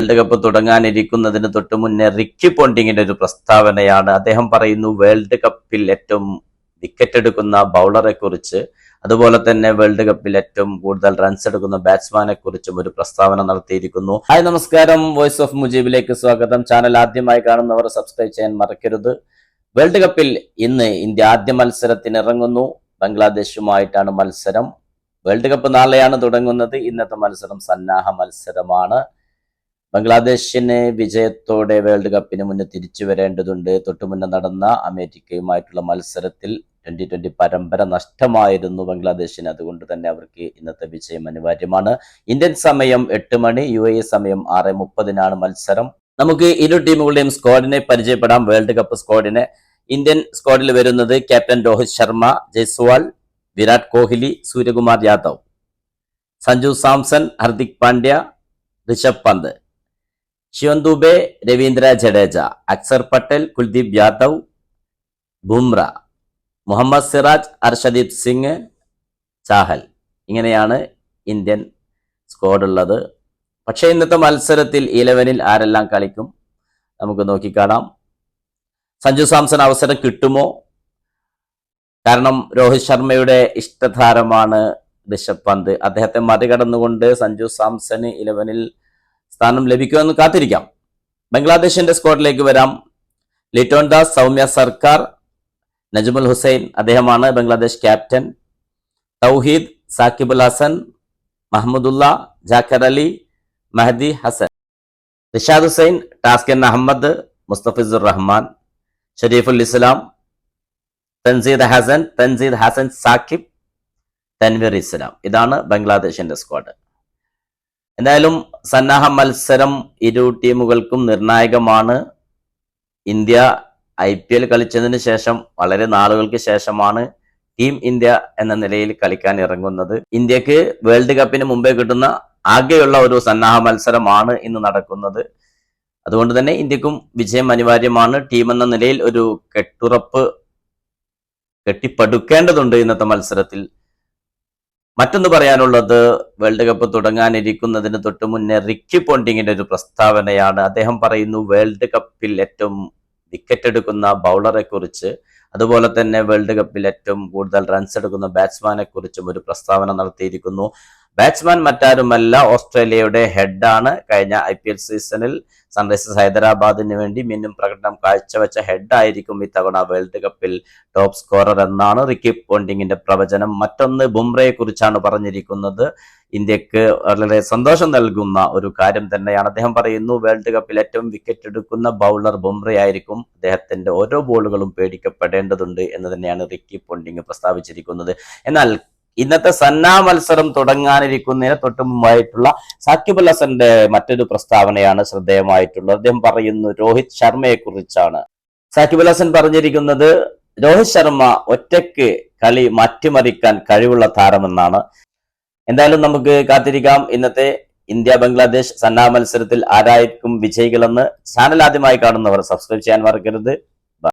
World cup തുടങ്ങാനിരിക്കുന്നതിന് തൊട്ട് മുന്നേ Ricky പോണ്ടിങ്ങിന്റെ ഒരു പ്രസ്താവനയാണ്. അദ്ദേഹം പറയുന്നു വേൾഡ് കപ്പിൽ ഏറ്റവും വിക്കറ്റ് എടുക്കുന്ന ബൗളറെ കുറിച്ച് അതുപോലെ തന്നെ വേൾഡ് കപ്പിൽ ഏറ്റവും കൂടുതൽ റൺസ് എടുക്കുന്ന ബാറ്റ്സ്മാനെ കുറിച്ചും ഒരു പ്രസ്താവന നടത്തിയിരിക്കുന്നു. ഹായ് നമസ്കാരം. വോയിസ് ഓഫ് മുജീബിലേക്ക് സ്വാഗതം. ചാനൽ ആദ്യമായി കാണുന്നവർ സബ്സ്ക്രൈബ് ചെയ്യാൻ മറക്കരുത്. വേൾഡ് കപ്പിൽ ഇന്ന് ഇന്ത്യ ആദ്യ മത്സരത്തിന് ഇറങ്ങുന്നു ബംഗ്ലാദേശുമായിട്ടാണ് മത്സരം. വേൾഡ് കപ്പ് നാളെയാണ് തുടങ്ങുന്നത്. ഇന്നത്തെ മത്സരം സന്നാഹ മത്സരമാണ്. ബംഗ്ലാദേശിന് വിജയത്തോടെ വേൾഡ് കപ്പിന് മുന്നിൽ തിരിച്ചു വരേണ്ടതുണ്ട്. തൊട്ടു മുന്നേ നടന്ന അമേരിക്കയുമായിട്ടുള്ള മത്സരത്തിൽ ട്വന്റി ട്വന്റി പരമ്പര നഷ്ടമായിരുന്നു ബംഗ്ലാദേശിന്. അതുകൊണ്ട് തന്നെ അവർക്ക് ഇന്നത്തെ വിജയം അനിവാര്യമാണ്. ഇന്ത്യൻ സമയം എട്ട് മണി യു എ സമയം ആറ് മുപ്പതിനാണ് മത്സരം. നമുക്ക് ഇരു ടീമുകളുടെയും സ്ക്വാഡിനെ പരിചയപ്പെടാം. വേൾഡ് കപ്പ് സ്ക്വാഡിനെ ഇന്ത്യൻ സ്ക്വാഡിൽ വരുന്നത് ക്യാപ്റ്റൻ രോഹിത് ശർമ്മ ജയ്സ്വാൾ വിരാട് കോഹ്ലി സൂര്യകുമാർ യാദവ്. സഞ്ജു സാംസൺ ഹർദിക് പാണ്ഡ്യ ഋഷഭ് പന്ത്. ശിവൻ ദുബെ രവീന്ദ്ര ജഡേജ അക്സർ പട്ടേൽ കുൽദീപ് യാദവ് ബുംറ മുഹമ്മദ് സിറാജ് അർഷദീപ് സിംഗ് ചാഹൽ. ഇങ്ങനെയാണ് ഇന്ത്യൻ സ്ക്വാഡ് ഉള്ളത്. പക്ഷേ ഇന്നത്തെ മത്സരത്തിൽ ഇലവനിൽ ആരെല്ലാം കളിക്കും? നമുക്ക് നോക്കിക്കാണാം. സഞ്ജു സാംസൺ അവസരം കിട്ടുമോ? കാരണം രോഹിത് ശർമ്മയുടെ ഇഷ്ടതാരമാണ് ഋഷഭ് പന്ത്. അദ്ദേഹത്തെ മറികടന്നുകൊണ്ട് സഞ്ജു സാംസന് ഇലവനിൽ സ്ഥാനം ലഭിക്കുമെന്ന് കാത്തിരിക്കാം. ബംഗ്ലാദേശിന്റെ സ്ക്വാഡിലേക്ക് വരാം. ലിറ്റോൺ ദാസ് സൗമ്യ സർക്കാർ നജ്മുൽ ഹുസൈൻ അദ്ദേഹമാണ് ബംഗ്ലാദേശ് ക്യാപ്റ്റൻ. തൗഹീദ് സാക്കിബുൽ ഹസൻ മഹമ്മദുല്ല ജാക്കർ അലി മഹദി ഹസൻ. റിഷാദ് ഹുസൈൻ ടാസ്കൻ അഹമ്മദ് മുസ്തഫിസുർ റഹ്മാൻ ഷരീഫുൽ ഇസ്ലാം തൻസീദ് ഹസൻ തൻസീദ് ഹസൻ സാക്കിബ് തൻവീർ ഇസ്ലാം. ഇതാണ് ബംഗ്ലാദേശിന്റെ സ്ക്വാഡ്. എന്തായാലും സന്നാഹ മത്സരം ഇരു ടീമുകൾക്കും നിർണായകമാണ്. ഇന്ത്യ ഐ പി എൽ കളിച്ചതിന് ശേഷം വളരെ നാളുകൾക്ക് ശേഷമാണ് ടീം ഇന്ത്യ എന്ന നിലയിൽ കളിക്കാൻ ഇറങ്ങുന്നത്. ഇന്ത്യയ്ക്ക് വേൾഡ് കപ്പിന് മുമ്പേ കിട്ടുന്ന ആകെയുള്ള ഒരു സന്നാഹ മത്സരമാണ് ഇന്ന് നടക്കുന്നത്. അതുകൊണ്ട് തന്നെ ഇന്ത്യക്കും വിജയം അനിവാര്യമാണ്. ടീം എന്ന നിലയിൽ ഒരു കെട്ടുറപ്പ് കെട്ടിപ്പടുക്കേണ്ടതുണ്ട് ഇന്നത്തെ മത്സരത്തിൽ. മറ്റൊന്ന് പറയാനുള്ളത് വേൾഡ് കപ്പ് തുടങ്ങാനിരിക്കുന്നതിന് തൊട്ട് മുന്നേ റിക്കി പോണ്ടിങ്ങിന്റെ ഒരു പ്രസ്താവനയാണ്. അദ്ദേഹം പറയുന്നു വേൾഡ് കപ്പിൽ ഏറ്റവും വിക്കറ്റ് എടുക്കുന്ന ബൗളറെ കുറിച്ച് അതുപോലെ തന്നെ വേൾഡ് കപ്പിൽ ഏറ്റവും കൂടുതൽ റൺസ് എടുക്കുന്ന ബാറ്റ്സ്മാനെ കുറിച്ചും ഒരു പ്രസ്താവന നടത്തിയിരിക്കുന്നു. ബാറ്റ്സ്മാൻ മറ്റാരുമല്ല ഓസ്ട്രേലിയയുടെ ഹെഡാണ് കഴിഞ്ഞ ഐ പി എൽ സീസണിൽ സൺറൈസേഴ്സ് ഹൈദരാബാദിന് വേണ്ടി മിന്നും പ്രകടനം കാഴ്ചവെച്ച ഹെഡായിരിക്കും ഇത്തവണ വേൾഡ് കപ്പിൽ ടോപ്പ് സ്കോറർ എന്നാണ് റിക്കി പോണ്ടിങ്ങിന്റെ പ്രവചനം. മറ്റൊന്ന് ബുംറയെ കുറിച്ചാണ് പറഞ്ഞിരിക്കുന്നത്. ഇന്ത്യയ്ക്ക് വളരെ സന്തോഷം നൽകുന്ന ഒരു കാര്യം തന്നെയാണ്. അദ്ദേഹം പറയുന്നു വേൾഡ് കപ്പിൽ ഏറ്റവും വിക്കറ്റ് എടുക്കുന്ന ബൗളർ ബുംറയായിരിക്കും അദ്ദേഹത്തിന്റെ ഓരോ ബോളുകളും പേടിക്കപ്പെടേണ്ടതുണ്ട് എന്ന് തന്നെയാണ് റിക്കി പോണ്ടിങ് പ്രസ്താവിച്ചിരിക്കുന്നത്. എന്നാൽ ഇന്നത്തെ സന്നാ മത്സരം തുടങ്ങാനിരിക്കുന്നതിന് തൊട്ട് മുമ്പായിട്ടുള്ള സാക്കിബുൽ ഹസന്റെ മറ്റൊരു പ്രസ്താവനയാണ് ശ്രദ്ധേയമായിട്ടുള്ളത്. അദ്ദേഹം പറയുന്നു രോഹിത് ശർമ്മയെ കുറിച്ചാണ് സാക്കിബുൽ ഹസൻ പറഞ്ഞിരിക്കുന്നത് രോഹിത് ശർമ്മ ഒറ്റയ്ക്ക് കളി മാറ്റിമറിക്കാൻ കഴിവുള്ള താരമെന്നാണ്. എന്തായാലും നമുക്ക് കാത്തിരിക്കാം. ഇന്നത്തെ ഇന്ത്യ ബംഗ്ലാദേശ് സന്നാ മത്സരത്തിൽ ആരായിരിക്കും വിജയികളെന്ന് ചാനൽ ആദ്യമായി കാണുന്നവർ സബ്സ്ക്രൈബ് ചെയ്യാൻ മറക്കരുത്.